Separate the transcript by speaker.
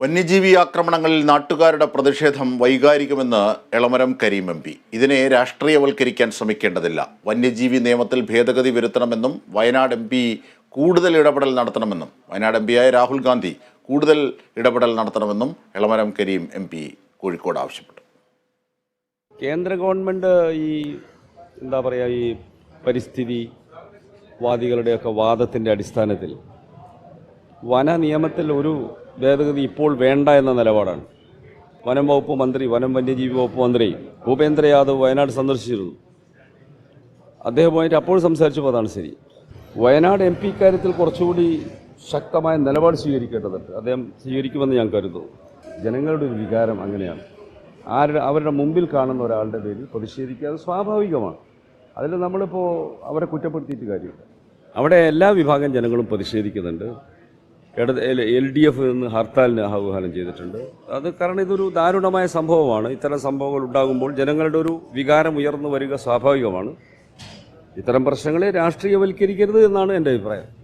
Speaker 1: വന്യജീവി ആക്രമണങ്ങളിൽ നാട്ടുകാരുടെ പ്രതിഷേധം വൈകാരികമെന്ന് എളമരം കരീം എം പി. ഇതിനെ രാഷ്ട്രീയവൽക്കരിക്കാൻ ശ്രമിക്കേണ്ടതില്ല. വന്യജീവി നിയമത്തിൽ ഭേദഗതി വരുത്തണമെന്നും വയനാട് എം പി കൂടുതൽ ഇടപെടൽ നടത്തണമെന്നും വയനാട് എം പിയായ രാഹുൽ ഗാന്ധി കൂടുതൽ ഇടപെടൽ നടത്തണമെന്നും എളമരം കരീം എം പി കോഴിക്കോട് ആവശ്യപ്പെട്ടു.
Speaker 2: കേന്ദ്ര ഗവൺമെന്റ് ഈ എന്താ പറയുക ഈ പരിസ്ഥിതി വാദികളുടെയൊക്കെ വാദത്തിന്റെ അടിസ്ഥാനത്തിൽ വന നിയമത്തിൽ ഒരു ഭേദഗതി ഇപ്പോൾ വേണ്ട എന്ന നിലപാടാണ്. വനം വകുപ്പ് മന്ത്രി വനം വന്യജീവി വകുപ്പ് മന്ത്രി ഭൂപേന്ദ്ര യാദവ് വയനാട് സന്ദർശിച്ചിരുന്നു. അദ്ദേഹം പോയിട്ട് അപ്പോൾ സംസാരിച്ചപ്പോൾ അതാണ് ശരി. വയനാട് എം പി കാര്യത്തിൽ കുറച്ചുകൂടി ശക്തമായ നിലപാട് സ്വീകരിക്കേണ്ടതുണ്ട്. അദ്ദേഹം സ്വീകരിക്കുമെന്ന് ഞാൻ കരുതുന്നു. ജനങ്ങളുടെ ഒരു വികാരം അങ്ങനെയാണ്. ആരുടെ അവരുടെ മുമ്പിൽ കാണുന്ന ഒരാളുടെ പേരിൽ പ്രതിഷേധിക്കുക അത് സ്വാഭാവികമാണ്. അതിൽ നമ്മളിപ്പോൾ അവരെ കുറ്റപ്പെടുത്തിയിട്ട് കാര്യമില്ല. അവിടെ എല്ലാ വിഭാഗം ജനങ്ങളും പ്രതിഷേധിക്കുന്നുണ്ട്. ഇടത് എൽ ഡി എഫ് നിന്ന് ഹർത്താലിന് ആഹ്വാനം ചെയ്തിട്ടുണ്ട്. അത് കാരണം ഇതൊരു ദാരുണമായ സംഭവമാണ്. ഇത്തരം സംഭവങ്ങൾ ഉണ്ടാകുമ്പോൾ ജനങ്ങളുടെ ഒരു വികാരം ഉയർന്നു വരിക സ്വാഭാവികമാണ്. ഇത്തരം പ്രശ്നങ്ങളെ രാഷ്ട്രീയവൽക്കരിക്കരുത് എന്നാണ് എന്റെ അഭിപ്രായം.